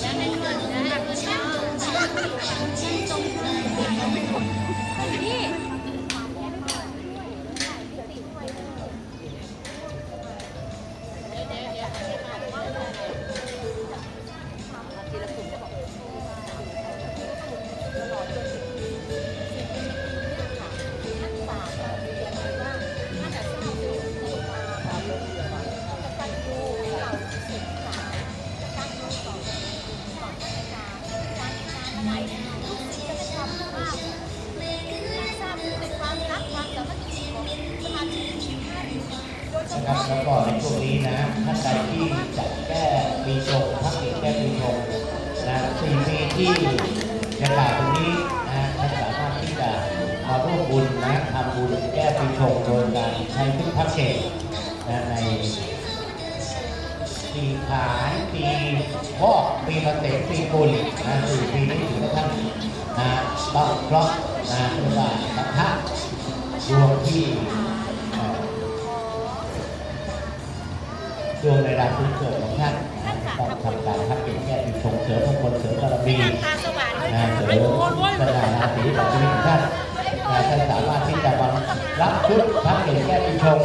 来拍一个来拍一一个一个 นะครับแล้วก็ในช่วงนี้นะท่านใดที่จัดแก้ปีชงทักษิณแก้ปีชงนะสี่ปีที่ยังกล่าวตรงนี้นะท่านสามารถที่จะมาร่วมบุญนะทำบุญแก้ปีชงโดยการใช้พุทธพักเกตนะในปีขายปีพอกปีมะเสงปีกุลนะสี่ปีนี้ถือว่าท่านนะต้องเคราะห์นะเรียกว่าปะทะดวงที่ ดวงในราศีเกิดของท่านต้องทำการทักเก็บแก้ปีชงเสริมมงคลเสริมบารมีนะเสริม่มโอนสง่าราศีของชีวิตของท่านท่านสามารถที่จะมารับชุดทักเก็บแก้ปีชง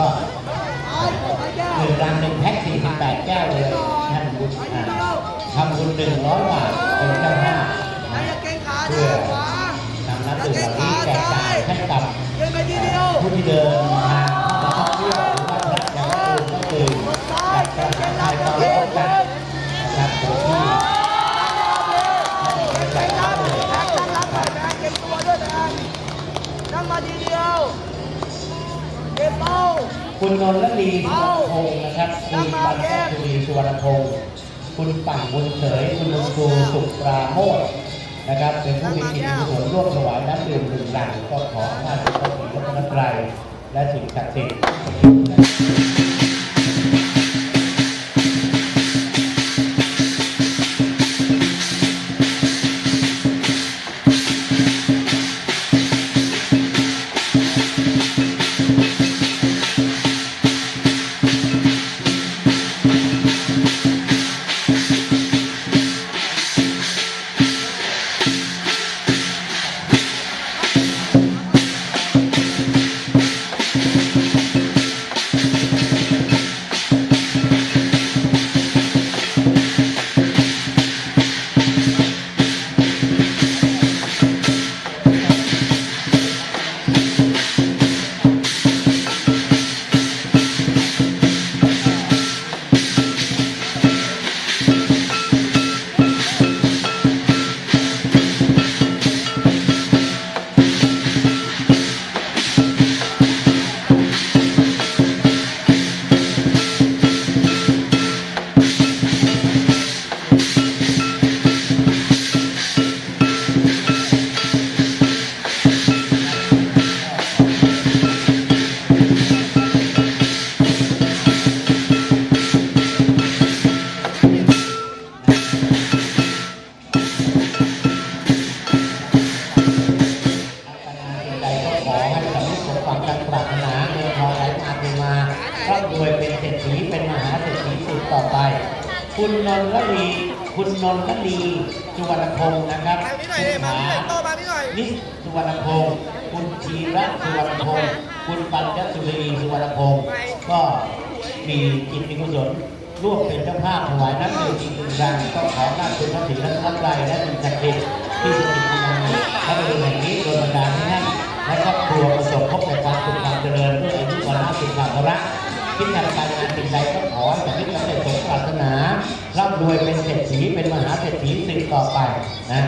ก็ดื่มรังหนึ่งแพ็ค48แก้วเลยท่านบุญอ่าทำบุญหนึ่งร้อยบาทเป็นเจ้าภาพนะเพื่อนำน้ำดื่มเหล่านี้แจกจ่ายให้กับผู้ที่เดินทางเข้ามาท่องเที่ยวหรือว่าพระจะว่าดื่มก็ดื่มอยากจะทักทายความพบกันนะครับโดยที่นั่งมาทีเดียว ก็บเป้าคุณนนท์ละลีสุวรรณพงศ์นะครับคุณปัญจสุรีสุวรรณพงศ์คุณปั่งบุญเฉยคุณลุงครูสุปราโมทนะครับเป็นผู้มีจิตกุศลร่วมถวายน้ำดื่มหนึ่งหลังก็ขออำนานพระศรีรัตนตรัยและสิ่งศักดิ์สิทธิ์ นนท์ละลีสุวรรณพงศ์นะครับทางนี้หน่อยเลยมาพี่หน่อยโตมาพี่หน่อยนิสุวรรณพงศ์คุณธีระสุวรรณพงศ์คุณปัญจสุรีสุวรรณพงศ์ก็มีจิตมีกุศลร่วมเป็นเจ้าภาพถวายน้ำดื่มอีกหนึ่งรังก็ขอหน้าคุณพระศรีรัตนตรัยและสิ่งศักดิ์สิทธิ์ที่สถิตอยู่ในพระบรมแห่งนี้โดยบันดาลให้ท่านและครอบครัวประสบพบแต่ความสุขความเจริญด้วยอายุวันละสุขภาระคิดทำการงานสิ่งใดก็ขอให้สำเร็จสำเร็จสมปรารถนา ร่ำรวยเป็นเศรษฐีเป็นมหาเศรษฐีสืบต่อไปนะ